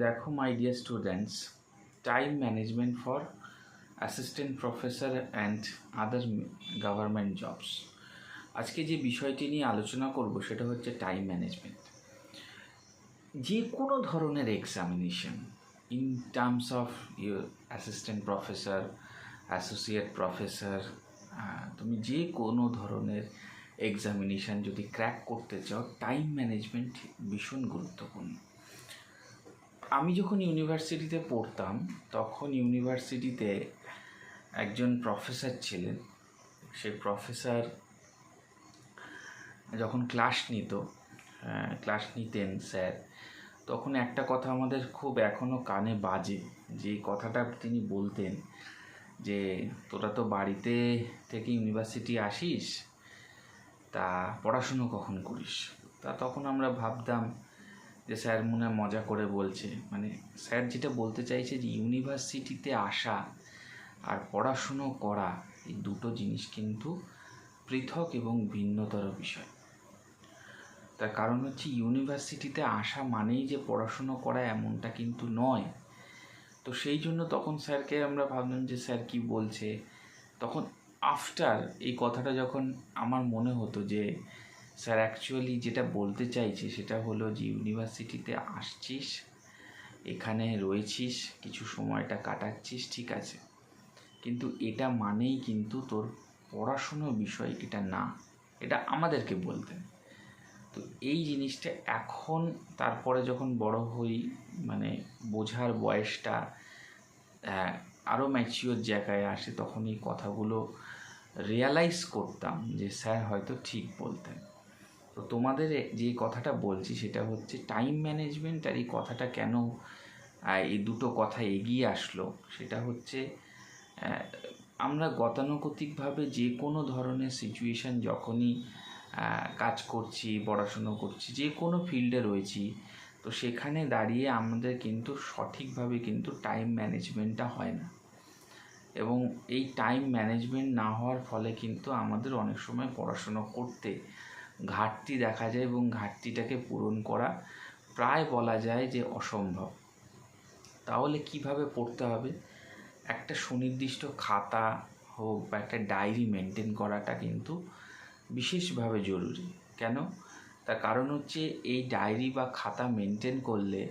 দেখো my dear students time management for assistant professor and other government jobs আজকে যে বিষয়টি নিয়ে আলোচনা করব, সেটা হচ্ছে টাইম ম্যানেজমেন্ট যে কোনো ধরনের examination in terms of your assistant professor associate professor তুমি যে কোনো ধরনের এক্সামিনেশান যদি ক্র্যাক করতে চাও টাইম ম্যানেজমেন্ট ভীষণ গুরুত্বপূর্ণ। আমি যখন ইউনিভার্সিটিতে পড়তাম, তখন ইউনিভার্সিটিতে একজন প্রফেসর ছিলেন। সেই প্রফেসর যখন ক্লাস নিত ক্লাস নিতেন স্যার, তখন একটা কথা আমাদের খুব এখনও কানে বাজে, যে কথাটা তিনি বলতেন যে, তোরা তো বাড়িতে থেকে ইউনিভার্সিটি আসিস, তা পড়াশুনো কখন করিস? তা তখন আমরা ভাবতাম যে স্যার মনে মজা করে বলছে। মানে স্যার যেটা বলতে চাইছে যে ইউনিভার্সিটিতে আসা আর পড়াশুনো করা এই দুটো জিনিস কিন্তু পৃথক এবং ভিন্নতর বিষয়। তার কারণ হচ্ছে ইউনিভার্সিটিতে আসা মানেই যে পড়াশুনো করা এমনটা কিন্তু নয়। তো সেই জন্য তখন স্যারকে আমরা ভাবলাম যে স্যার কি বলছে? তখন আফটার এই কথাটা যখন আমার মনে হতো যে স্যার অ্যাকচুয়ালি যেটা বলতে চাইছি সেটা হলো যে ইউনিভার্সিটিতে আসছিস, এখানে রয়েছিস, কিছু সময়টা কাটাচ্ছিস, ঠিক আছে? কিন্তু এটা মানেই কিন্তু তোর পড়াশুনো বিষয় এটা না, এটা আমাদেরকে বলতেন তো এই জিনিসটা এখন তারপরে যখন বড় হই মানে বোঝার বয়সটা আরও ম্যাচিওর জায়গায় আসে, তখন এই কথাগুলো রিয়ালাইজ করতাম যে স্যার হয়তো ঠিক বলতেন। তো তোমাদের যে কথাটা বলছি সেটা হচ্ছে টাইম ম্যানেজমেন্ট আর এই কথাটা কেন এই দুটো কথা এগিয়ে আসলো সেটা হচ্ছে আমরা গতানুগতিকভাবে যে কোনো ধরনের সিচুয়েশান যখনই কাজ করছি, পড়াশুনো করছি, যে কোনো ফিল্ডে রয়েছি, তো সেখানে দাঁড়িয়ে আমাদের কিন্তু সঠিকভাবে কিন্তু টাইম ম্যানেজমেন্টটা হয় না। এবং এই টাইম ম্যানেজমেন্ট না হওয়ার ফলে কিন্তু আমাদের অনেক সময় পড়াশুনো করতে ঘাটতি দেখা যায় এবং ঘাটতিটাকে পূরণ করা প্রায় বলা যায় যে অসম্ভব। তাহলে কীভাবে পড়তে হবে? একটা সুনির্দিষ্ট খাতা হোক বা একটা ডায়েরি মেনটেন করাটা কিন্তু বিশেষভাবে জরুরি। কেন? তার কারণ হচ্ছে এই ডায়েরি বা খাতা মেনটেন করলে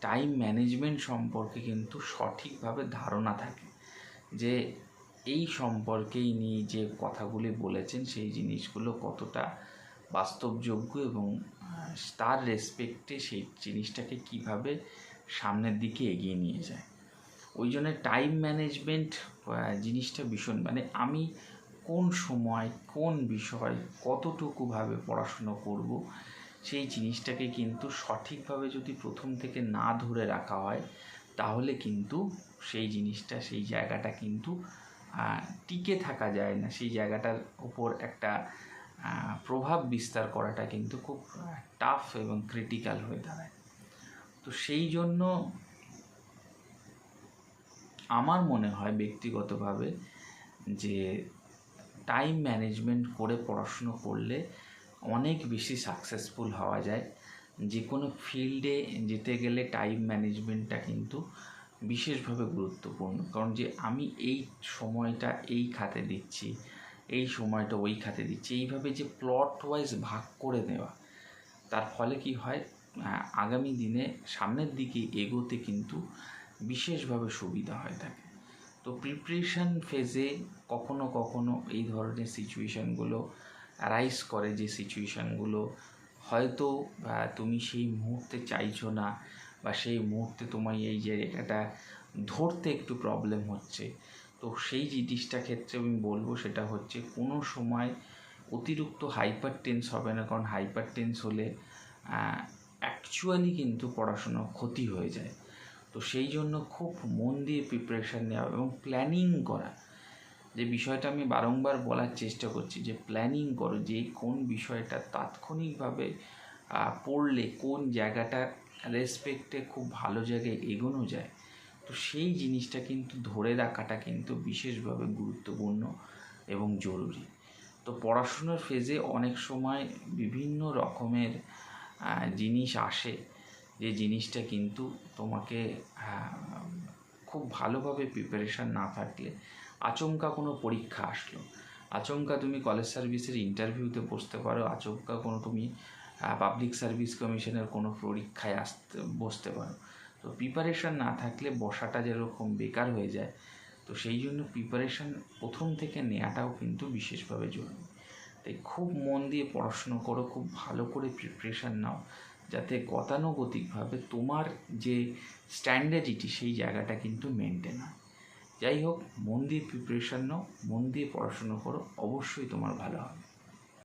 টাইম ম্যানেজমেন্ট সম্পর্কে কিন্তু সঠিকভাবে ধারণা থাকে। যে এই সম্পর্কেই নিয়ে যে কথাগুলি বলেছেন, সেই জিনিসগুলো কতটা বাস্তবযোগ্য এবং তার রেসপেক্টে সেই জিনিসটাকে কীভাবে সামনের দিকে এগিয়ে নিয়ে যায়। ওই জন্য টাইম ম্যানেজমেন্ট জিনিসটা ভীষণ। মানে আমি কোন সময়, কোন বিষয় কতটুকুভাবে পড়াশুনো করব, সেই জিনিসটাকে কিন্তু সঠিকভাবে যদি প্রথম থেকে না ধরে রাখা হয়, তাহলে কিন্তু সেই জিনিসটা, সেই জায়গাটা কিন্তু টিকে থাকা যায় না। সেই জায়গাটার উপর একটা প্রভাব বিস্তার করাটা কিন্তু খুব টাফ এবং ক্রিটিক্যাল হয়ে দাঁড়ায়। তো সেই জন্য আমার মনে হয় ব্যক্তিগতভাবে যে টাইম ম্যানেজমেন্ট করে পড়াশুনো করলে অনেক বেশি সাকসেসফুল হওয়া যায়। যে কোনো ফিল্ডে যেতে গেলে টাইম ম্যানেজমেন্টটা কিন্তু বিশেষভাবে গুরুত্বপূর্ণ। কারণ যে আমি এই সময়টা এই খাতে দিচ্ছি এই সময়টা ওই খাতে দিচ্ছে। এইভাবে যে প্লট ওয়াইজ ভাগ করে দেওয়া, তার ফলে কি হয় আগামী দিনে সামনের দিকে এগোতে কিন্তু বিশেষভাবে সুবিধা হয়ে থাকে। তো প্রিপারেশান ফেজে কখনো কখনো এই ধরনের সিচুয়েশানগুলো অ্যারাইজ করে যে সিচুয়েশানগুলো হয়তো তুমি সেই মুহূর্তে চাইছো না বা সেই মুহূর্তে তোমার এই জায়গাটা ধরতে একটু প্রবলেম হচ্ছে। তো সেই জিনিসটা ক্ষেত্রে আমি বলব সেটা হচ্ছে কোনো সময় অতিরিক্ত হাইপার টেন্স হবে না, কারণ হাইপার টেন্স হলে অ্যাকচুয়ালি কিন্তু পড়াশুনো ক্ষতি হয়ে যায়। তো সেই জন্য খুব মন দিয়ে প্রিপারেশান নেওয়া এবং প্ল্যানিং করা। যে বিষয়টা আমি বারংবার বলার চেষ্টা করছি যে প্ল্যানিং করো যে কোন বিষয়টা তাৎক্ষণিকভাবে পড়লে কোন জায়গাটা রেসপেক্টে খুব ভালো জায়গায় এগোনো যায়। তো সেই জিনিসটা কিন্তু ধরে রাখাটা কিন্তু বিশেষভাবে গুরুত্বপূর্ণ এবং জরুরি। তো পড়াশুনোর ফেজে অনেক সময় বিভিন্ন রকমের জিনিস আসে যে জিনিসটা কিন্তু তোমাকে খুব ভালোভাবে প্রিপারেশান না থাকলে আচমকা কোনো পরীক্ষা আসলো। আচমকা তুমি কলেজ সার্ভিসের ইন্টারভিউতে বসতে পারো, আচমকা কোনো তুমি পাবলিক সার্ভিস কমিশনের কোনো পরীক্ষায় আসতে বসতে পারো। তো প্রিপারেশান না থাকলে বসাটা যেরকম বেকার হয়ে যায়, তো সেই জন্য প্রিপারেশান প্রথম থেকে নেওয়াটাও কিন্তু বিশেষভাবে জরুরি। তাই খুব মন দিয়ে পড়াশুনো করো, খুব ভালো করে প্রিপারেশান নাও, যাতে গতানুগতিকভাবে তোমার যে স্ট্যান্ডার্ডিটি সেই জায়গাটা কিন্তু মেনটেন হয়। যাই হোক, মন দিয়ে প্রিপারেশান নাও, মন দিয়ে পড়াশুনো করো, অবশ্যই তোমার ভালো হবে।